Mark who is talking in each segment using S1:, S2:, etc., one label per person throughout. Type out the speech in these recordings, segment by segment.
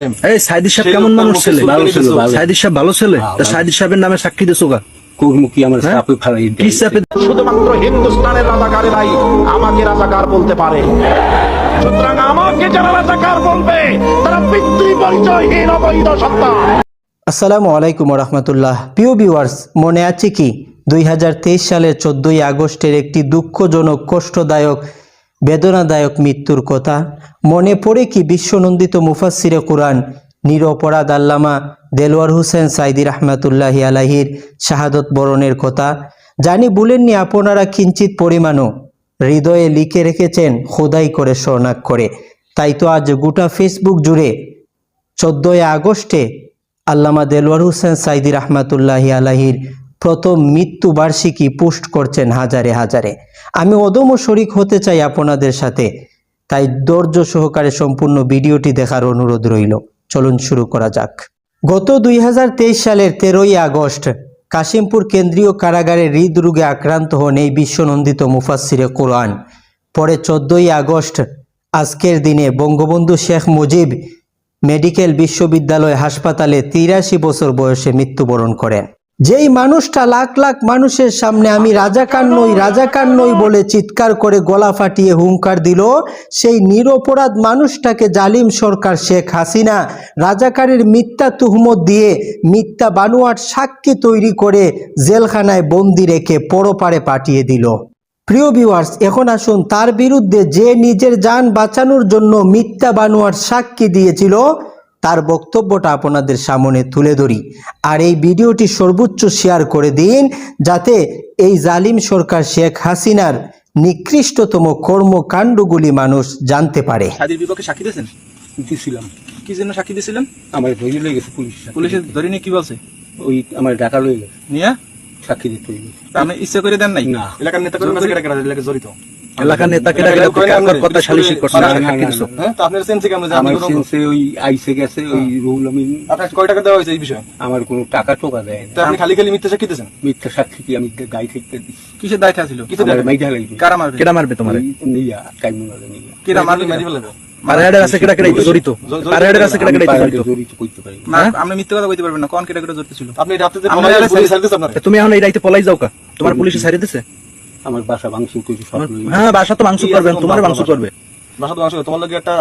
S1: এই সাইদি সাহেব কেমন মানুষ ছেলে?
S2: ভালো ছিল।
S1: সাইদি সাহেব ভালো ছেলে? তা সাইদি সাহেবের নামে সাক্ষী দিছো গা?
S2: কর্মুখী আমার
S1: হ্যাঁ? কি
S3: শুধুমাত্র হিন্দুস্তানের রাজাকারেরাই আমাকে রাজাকার বলতে পারে। সুতরাং আমাকে যারা রাজাকার বলবে তারা পিতৃ পরিচয়হীন অবৈধ সত্তা
S4: আসসালামু আলাইকুম রহমতুল্লাহ প্রিয় ভিউয়ার্স মনে আছে কি? দুই হাজার তেইশ সালের চোদ্দোই আগস্টের একটি দুঃখজনক কষ্টদায়ক বেদনাদায়ক মৃত্যুর কথা। মনে পড়ে কি বিশ্বনন্দিত মুফাসিরে কোরআন, নিরপরাধ আল্লামা দেলোয়ার হোসেন সাইদি রহমাতুল্লাহ আলাহির শাহাদত বরণের কথা। জানি বলেননি আপনারা কিঞ্চিত পরিমাণও। হৃদয়ে লিখে রেখেছেন, খোদাই করে শরণাক করে তাই তো আজ গোটা ফেসবুক জুড়ে চোদ্দোই আগস্টে আল্লামা দেলোয়ার হোসেন সাইদি রহমাতুল্লাহি আলাহির প্রথম মৃত্যু বার্ষিকী পোস্ট করছেন হাজারে হাজারে। আমি অদম শরিক হতে চাই আপনাদের সাথে, তাই ধৈর্য সহকারে সম্পূর্ণ ভিডিওটি দেখার অনুরোধ রইল। চলুন শুরু করা যাক। গত দুই হাজার তেইশ সালের তেরোই আগস্ট, কাশিমপুর কেন্দ্রীয় কারাগারে হৃদরোগে আক্রান্ত হন এই বিশ্বনন্দিত মুফাসিরে কোরআন। পরে চোদ্দই আগস্ট, আজকের দিনে বঙ্গবন্ধু শেখ মুজিব মেডিকেল বিশ্ববিদ্যালয় হাসপাতালে তিরাশি বছর বয়সে মৃত্যুবরণ করেন। যেই মানুষটা লাখ লাখ মানুষের সামনে আমি রাজাকার নই রাজাকার নই বলে চিৎকার করে গলা ফাটিয়ে হুঙ্কার দিল, সেই নিরপরাধ মানুষটাকে জালিম সরকার শেখ হাসিনা রাজাকারের মিথ্যা তুহমত দিয়ে মিথ্যা বানুয়াট সাক্ষী তৈরি করে জেলখানায় বন্দি রেখে পরপারে পাঠিয়ে দিল। প্রিয় ভিউয়ার্স এখন আসুন তার বিরুদ্ধে যে নিজের যান বাঁচানোর জন্য মিথ্যা বানোয়ার সাক্ষী দিয়েছিল তার বক্তব্যটা আপনাদের সামনে তুলে ধরি। আর এই ভিডিওটি সর্বোচ্চ শেয়ার করে দিন যাতে এই জালিম সরকার শেখ হাসিনার নিকৃষ্টতম কর্মকাণ্ডগুলি মানুষ জানতে পারে।
S1: সাদির বিপক্ষে সাক্ষী দিয়েছেন?
S2: দিছিলাম
S1: কি জন্য সাক্ষী দিয়েছিলেন?
S2: আমার ধরে লয়ে গেছে পুলিশ
S1: পুলিশে ধরে নিয়ে কি বলছে?
S2: ওই আমার ডাকা লয়ে গেছে।
S1: নিয়ে?
S2: সাক্ষী দিতে।
S1: আপনি ইচ্ছা করে দেন নাই?
S2: না।
S3: এলাকার নেতা জড়িত।
S1: এলাকার নেতা কেটা কেটা কার কথা সালিশি করছে
S2: না, না,
S1: সাক্ষী
S2: না,
S1: দিছো
S2: না।
S3: হ্যাঁ তো আপনার সেন্সে কেমন
S2: আমার সেন্সে ওই আইসে গেছে ওই রুহুল আমিন।
S3: আপনার কয় টাকা দেওয়া হয়েছে এই বিষয়ে?
S2: আমার কোনো টাকা টোকা দেয়
S3: তো
S2: না
S3: আপনি খালি খালি মিথ্যা সাক্ষী দিয়েছেন?
S2: মিথ্যা সাক্ষী কি আমি গাই থেকে দিচ্ছি
S1: কিসের দায়িত্ব ছিল?
S3: কিছু
S2: আমার মাইটা লাগবে।
S1: কারা মারবে? কেটা মারবে তোমার?
S2: নিয়া কাইমুনা নিয়া।
S1: কেটা মারবে
S3: মারি ফেলাবো
S1: আছে জড়িত। আছে জড়িত
S2: জড়িত পারি।
S1: না আপনি মিথ্যা কথা কইতে পারবেন না। কোন কেটা কেটা জড়িত ছিল?
S3: আপনি
S1: তুমি এখন এই রাইতে পলাই যাও কা? তোমার পুলিশে ছাড়ি দিছে?
S2: আমার বাসা ভাঙচুর করেছে সব
S1: হ্যাঁ বাসা তো মাংস করবেন তোমার মাংস করবে।
S3: বাসা তো আসলে তোমার লাগে একটা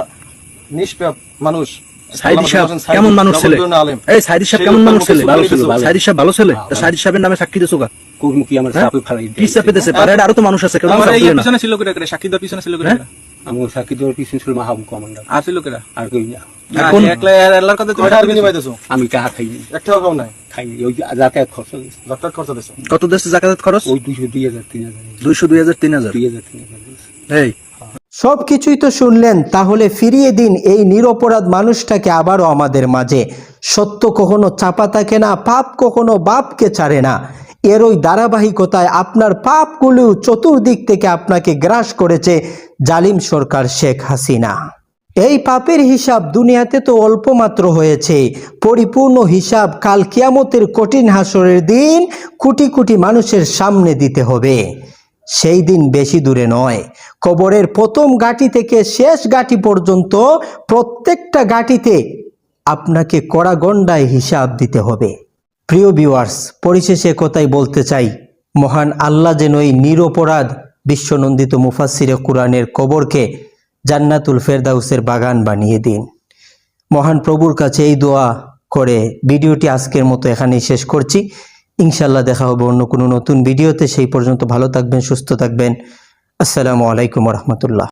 S3: নিষ্পাপ মানুষ
S1: সাইদি
S3: আল্লামা
S1: সাহেব কেমন মানুষ ছেলে? এই সাইদি সাহেব কেমন মানুষ ছেলে?
S2: ভালো ছিল,
S1: সাইদি সাহেব ভালো ছেলে? সাইদি সাহেবের নামে সাক্ষী দিছো গা?
S2: আমার
S1: হ্যাঁ?
S2: চাপে
S1: কি চাপে দিছে? পাড়াহাটে আরও তো মানুষ আছে কেউ
S5: আমার
S1: চাপ
S5: এই
S1: দিবে না।
S5: পিছনে ছিল কেটে কেটে সাক্ষী পিছনে ছিল কেটে
S1: হ্যাঁ?
S2: সাক্ষী দেওয়ার পিছনে ছিল মাহাবু কমান্ডার।
S5: আর ছিল
S2: আর কেউ না।
S5: না,
S1: কোন-
S5: একলা আল্লাহর কথা তুমি
S3: টাকা বিনিময় দিছো?
S2: আমি টাকা খাইনি।
S3: একটাও খাও নাই?
S2: খাইনি ওই যাতায়াত খরচ। হয়েছে।
S3: যাত্রার দিছো?
S1: কত দেশে জাকাত খরচ?
S2: ওই দুইশো দুই হাজার তিন হাজার।
S1: দুইশো দুই হাজার তিন হাজার।
S2: দুই হাজার তিন হাজার দিয়েছে।
S1: এই।
S4: সব কিছুই তো শুনলেন তাহলে ফিরিয়ে দিন এই নিরপরাধ মানুষটাকে আবারও আমাদের মাঝে। সত্য কখনো চাপা থাকে না পাপ কখনো বাপকে ছাড়ে না। এর ওই ধারাবাহিকতায় আপনার পাপগুলো চতুর্দিক থেকে আপনাকে গ্রাস করেছে জালিম সরকার শেখ হাসিনা। এই পাপের হিসাব দুনিয়াতে তো অল্প মাত্র হয়েছে। পরিপূর্ণ হিসাব কাল কিয়ামতের কঠিন হাসরের দিন কোটি কোটি মানুষের সামনে দিতে হবে। সেই দিন বেশি দূরে নয়। কবরের প্রথম গাঁটি থেকে শেষ গাঁটি পর্যন্ত প্রত্যেকটা গাঁটিতে আপনাকে কড়া গন্ডায় হিসাব দিতে হবে। প্রিয় ভিউয়ার্স পরিশেষে কথাই বলতে চাই, মহান আল্লাহ যেন এই নিরপরাধ বিশ্বনন্দিত মুফাসিরে কোরআনের কবরকে জান্নাতুল ফেরদাউসের বাগান বানিয়ে দিন। মহান প্রভুর কাছে এই দোয়া করে ভিডিওটি আজকের মতো এখানেই শেষ করছি। ইনশাল্লাহ দেখা হবে অন্য কোনো নতুন ভিডিওতে। সেই পর্যন্ত ভালো থাকবেন, সুস্থ থাকবেন। আসসালামু আলাইকুম রহমতুল্লাহ।